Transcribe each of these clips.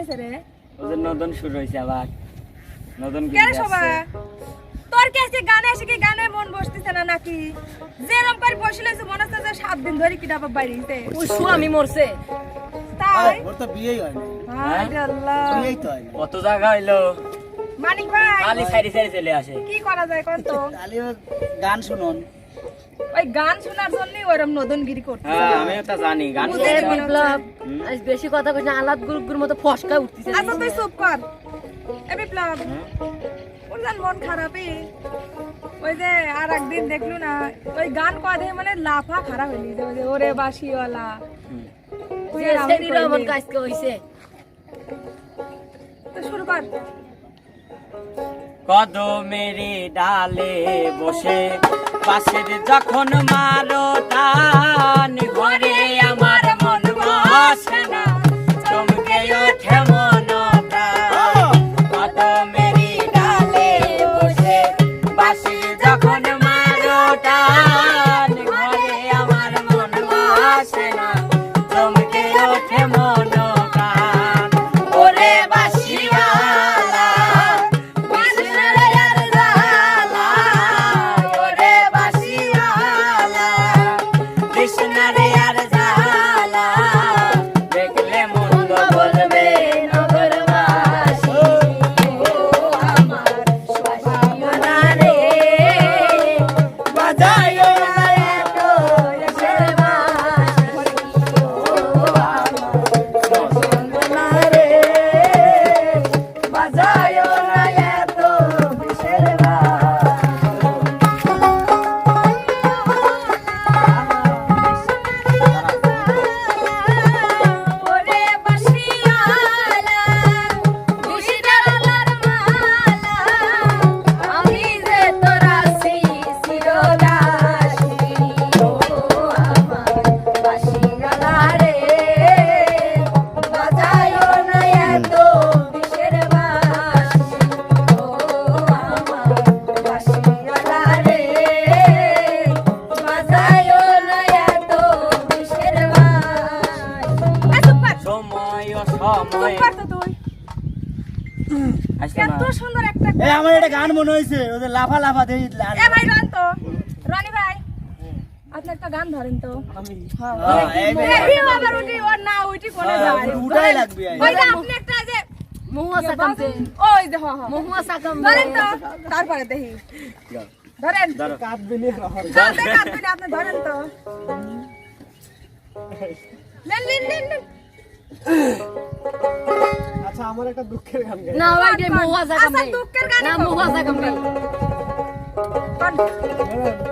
হয়েছে রে? ওদের নতুন শুরু হয়েছে আবার। নতুন কে রে তোর কি গানে এসে কি? গানে মন বসতেছে না নাকি? যেরকম করে বসে লাগছে মনে হচ্ছে যে সাত দিন ধরে কিনা বাড়িতে। ওই স্বামী মরছে। তাই? ওর তো বিয়েই হয় না আল্লাহ। বিয়েই তো হয় কত জায়গা হইল? মানিক ভাই। খালি সাইডে সাইডে চলে আসে। কি করা যায় কোন তো গান শুনুন। ওই গান শোনার জন্যই ওরম নতুন গিরি করতে হ্যাঁ আমিও তা জানি গান হয়। বিপ্লব আজ বেশি কথা কইছ আলাদ গুরুর মতো ফসকা উঠতেছে। আচ্ছা তুই চুপ কর। এ বিপ্লব যেন মন খারাপই। ওই যে আর একদিন দেখলু না ওই গান কদে মানে লাফা খারাপ হইলি যে ওরে বাসিওয়ালা। তুই আমি শরীর কাজকে হইছে। তো শুরু কর। কদমেরি ডালে বসে, পাশের যখন মারো টান, ঘরে আমার মন বসে না, চমকে ওঠে মন এত সুন্দর একটা এই আমার একটা গান মনে হয়েছে ওদের লাফা লাফা দেই এ ভাই রন তো। রনি ভাই আপনি একটা গান ধরেন তো। হ্যাঁ হ্যাঁ, এই আবার উঠি ওর না উঠি কোনে হ্যাঁ, যায়। উঠাই লাগবে ওই যে আপনি একটা যে মহুয়া সাকামতে ওই যে হ্যাঁ হ্যাঁ। মহুয়া সাকাম ধরেন তো তারপরে দেখি। ধরেন। ধরো কাঁদবে কাঁদবে না, আপনি ধরেন তো। লেন লেন লেন লেন না ওই যে মহুয়া সাকাম আচ্ছা, দুঃখের গানই না কর। শেষ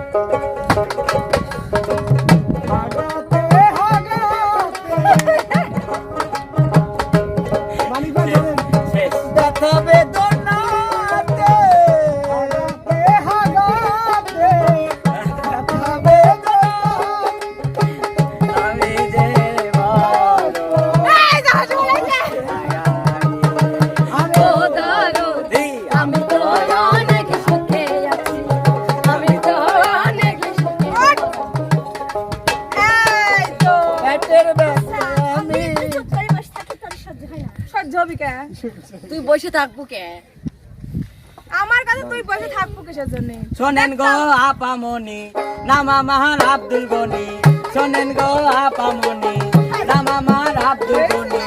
তুই বসে থাকব কে? আমার কাছে তুই বসে থাকব কিসের জন্য? শোনেন গো আপামনি নামা আমার আব্দুল গনি। শোনেন গো আপা মনি নামা আমার আব্দুল গনি।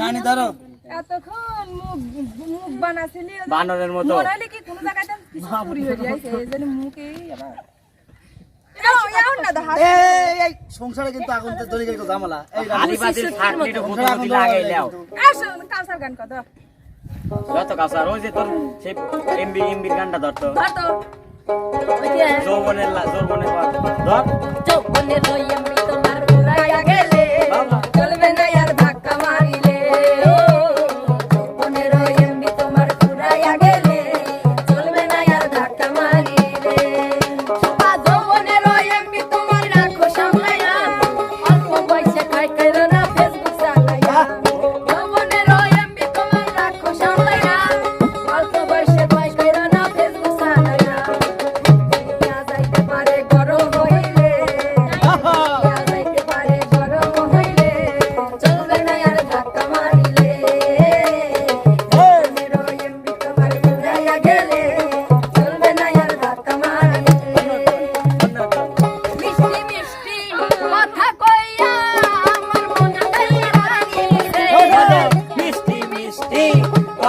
নানি ধরো। এতক্ষণ মুখ মুখ বানাছিলি বানরের মতো। কি কোনো জায়গাতে চুরি হয়ে যাইছে এই মুখে আবার এও, এও না তো হাসি। এই এই সংসারে কিন্তু আগুন দড়ি গেল ঝামেলা। যত কাছার ওই যে তোর সেই এমবি এমবির গানটা ধর তো। ধর তো। ওই যে যৌবনের যৌবনের ধর। যৌবনের লই আমি তোমার পুরাইয়া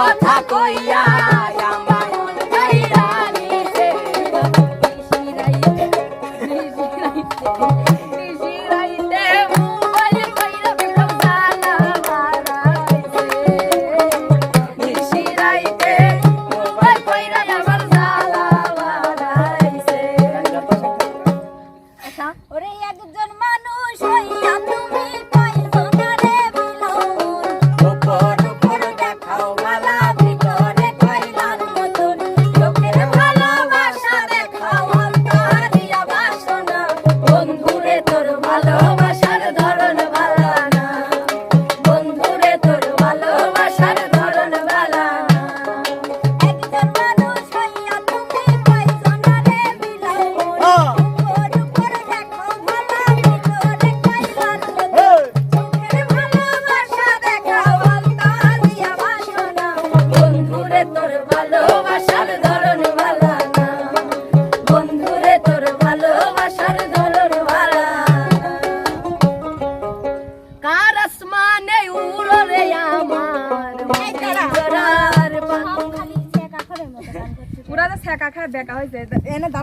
কথা কই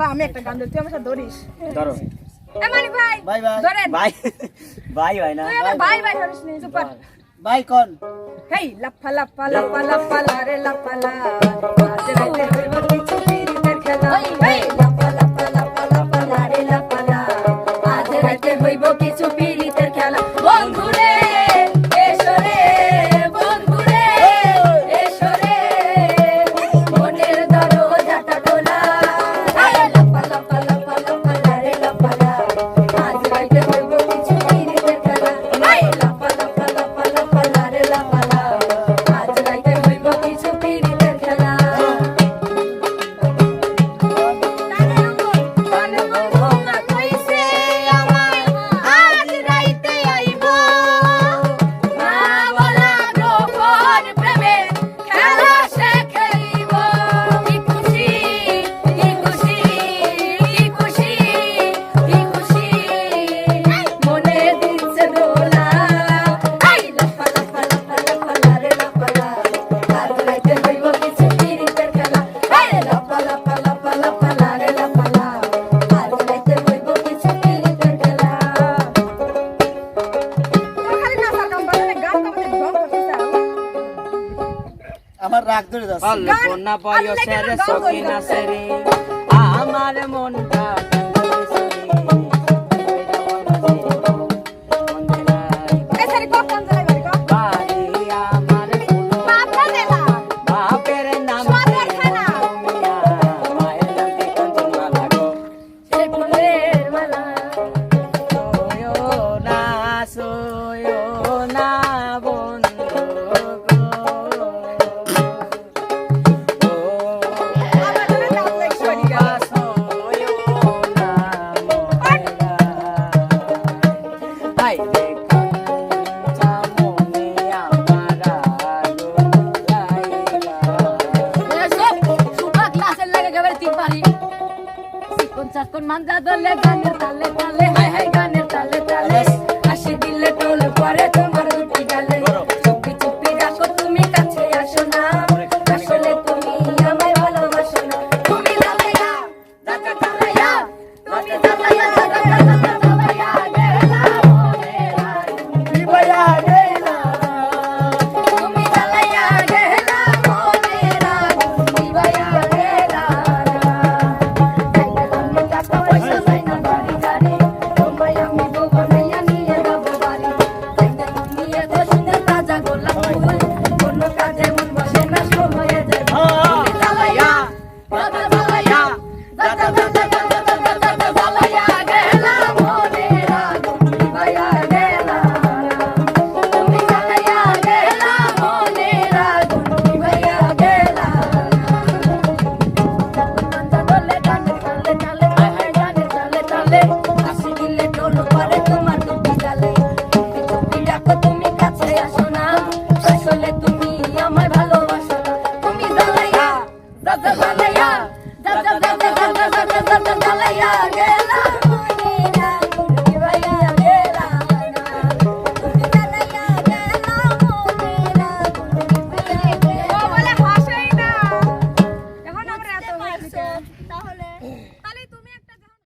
আমি একটা গান ধরি তুই আমার সাথে ধরিস। ধরো। এমন ভাই বাই বাই। ধরেন। বাই। বাই ভাই না। তুই আমার বাই বাই ধরিস নি সুপার বাই। কোন হেই লাফা লাফা লাফা লাফা রে লাফা লা। আজ কিছু আমার রাগ ধরে যাচ্ছে। আমার মনটা Con manzado le gané, dale, dale.